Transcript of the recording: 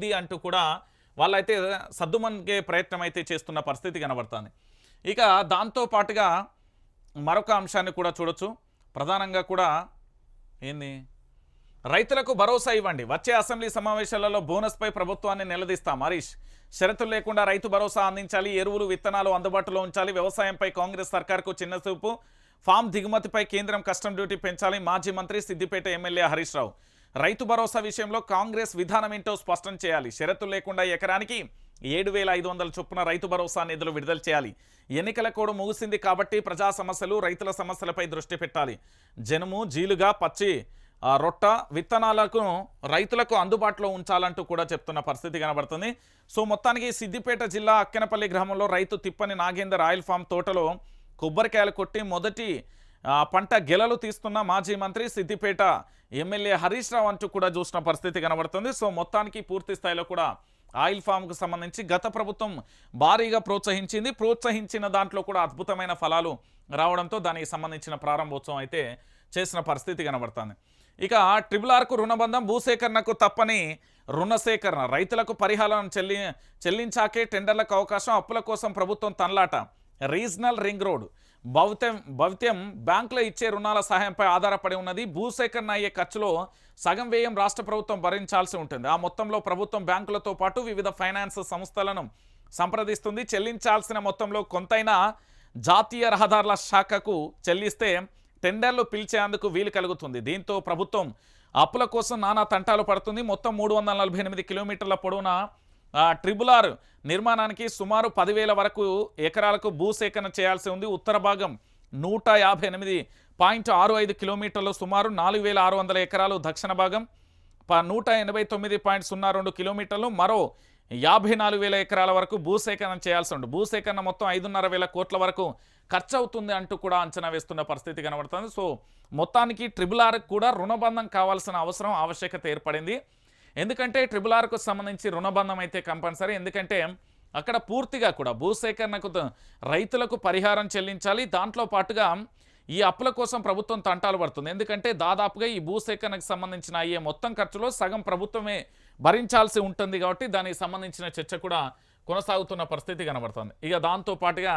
అయింది అంటూ కూడా వాళ్ళైతే సర్దుమనిగే ప్రయత్నం అయితే చేస్తున్న పరిస్థితి కనబడుతుంది. ఇక దాంతో పాటుగా మరొక అంశాన్ని కూడా చూడొచ్చు. ప్రధానంగా కూడా ఏంది? రైతులకు భరోసా ఇవ్వండి. వచ్చే అసెంబ్లీ సమావేశాలలో బోనస్పై ప్రభుత్వాన్ని నిలదీస్తాం హరీష్. షరతులు లేకుండా రైతు భరోసా అందించాలి ఎరువులు విత్తనాలు అందుబాటులో ఉంచాలి వ్యవసాయంపై కాంగ్రెస్ సర్కార్కు చిన్నచూపు ఫామ్ దిగుమతిపై కేంద్రం కస్టమ్ డ్యూటీ పెంచాలి మాజీ మంత్రి సిద్దిపేట ఎమ్మెల్యే హరీష్ రావు. రైతు భరోసా విషయంలో కాంగ్రెస్ విధానం ఏంటో స్పష్టం చేయాలి. షరతులు లేకుండా ఎకరానికి ఏడు వేల ఐదు వందల చొప్పున రైతు భరోసా నిధులు విడుదల చేయాలి. ఎన్నికల కోడ్ ముగిసింది కాబట్టి ప్రజా సమస్యలు రైతుల సమస్యలపై దృష్టి పెట్టాలి. జనుము జీలుగా పచ్చి ఆ, రొట్ట విత్తనాలకు రైతులకు అందుబాటులో ఉంచాలంటూ కూడా చెప్తున్న పరిస్థితి కనబడుతుంది. సో మొత్తానికి సిద్దిపేట జిల్లా అక్కెనపల్లి గ్రామంలో రైతు తిప్పని నాగేందర్ ఆయిల్ ఫామ్ తోటలో కొబ్బరికాయలు కొట్టి మొదటి పంట గెలలు తీస్తున్న మాజీ మంత్రి సిద్దిపేట ఎమ్మెల్యే హరీష్ రావు అంటూ కూడా చూసిన పరిస్థితి కనబడుతుంది. సో మొత్తానికి పూర్తి స్థాయిలో కూడా ఆయిల్ ఫామ్కు సంబంధించి గత ప్రభుత్వం భారీగా ప్రోత్సహించింది. ప్రోత్సహించిన దాంట్లో కూడా అద్భుతమైన ఫలాలు రావడంతో దానికి సంబంధించిన ప్రారంభోత్సవం అయితే చేసిన పరిస్థితి కనబడుతుంది. ఇక ట్రిపుల్ ఆర్కు రుణబంధం భూసేకరణకు తప్పని రుణ సేకరణ రైతులకు పరిహారం చెల్లి చెల్లించాకే టెండర్లకు అవకాశం అప్పుల కోసం ప్రభుత్వం తనలాట. రీజనల్ రింగ్ రోడ్ భవిత్యం భవిత్యం బ్యాంకులో ఇచ్చే రుణాల సహాయంపై ఆధారపడి ఉన్నది. భూసేకరణ అయ్యే ఖర్చులో సగం వ్యయం రాష్ట్ర ప్రభుత్వం భరించాల్సి ఉంటుంది. ఆ మొత్తంలో ప్రభుత్వం బ్యాంకులతో పాటు వివిధ ఫైనాన్స్ సంస్థలను సంప్రదిస్తుంది. చెల్లించాల్సిన మొత్తంలో కొంతైనా జాతీయ రహదారుల శాఖకు చెల్లిస్తే టెండర్లు పిలిచేందుకు వీలు కలుగుతుంది. దీంతో ప్రభుత్వం అప్పుల కోసం నానా తంటాలు పడుతుంది. మొత్తం మూడు వందల నలభై ఎనిమిది కిలోమీటర్ల పొడవున ట్రిబుల్ ఆర్ నిర్మాణానికి సుమారు పదివేల వరకు ఎకరాలకు భూసేకరణ చేయాల్సి ఉంది. ఉత్తర భాగం నూట యాభై ఎనిమిది పాయింట్ ఆరు ఐదు కిలోమీటర్లు సుమారు నాలుగు వేల ఆరు వందల ఎకరాలు. దక్షిణ భాగం ప- నూట ఎనభై తొమ్మిది పాయింట్ సున్నా రెండు కిలోమీటర్లు. మరో యాభై నాలుగు వేల ఎకరాల వరకు భూసేకరణ చేయాల్సి ఉంది. భూసేకరణ మొత్తం ఐదున్నర వేల కోట్ల వరకు ఖర్చు అవుతుంది అంటూ కూడా అంచనా వేస్తున్న పరిస్థితి కనబడుతుంది. సో మొత్తానికి ట్రిబుల్ ఆర్కి కూడా రుణబంధం కావాల్సిన అవసరం ఆవశ్యకత ఏర్పడింది. ఎందుకంటే ట్రిపుల్ ఆర్కు సంబంధించి రుణబంధం అయితే కంపల్సరీ. ఎందుకంటే అక్కడ పూర్తిగా కూడా భూసేకరణకు రైతులకు పరిహారం చెల్లించాలి. దాంట్లో పాటుగా ఈ అప్పుల కోసం ప్రభుత్వం తంటాలు పడుతుంది. ఎందుకంటే దాదాపుగా ఈ భూసేకరణకు సంబంధించిన అయ్యే మొత్తం ఖర్చులో సగం ప్రభుత్వమే భరించాల్సి ఉంటుంది కాబట్టి దానికి సంబంధించిన చర్చ కూడా కొనసాగుతున్న పరిస్థితి కనబడుతుంది. ఇక దాంతో పాటుగా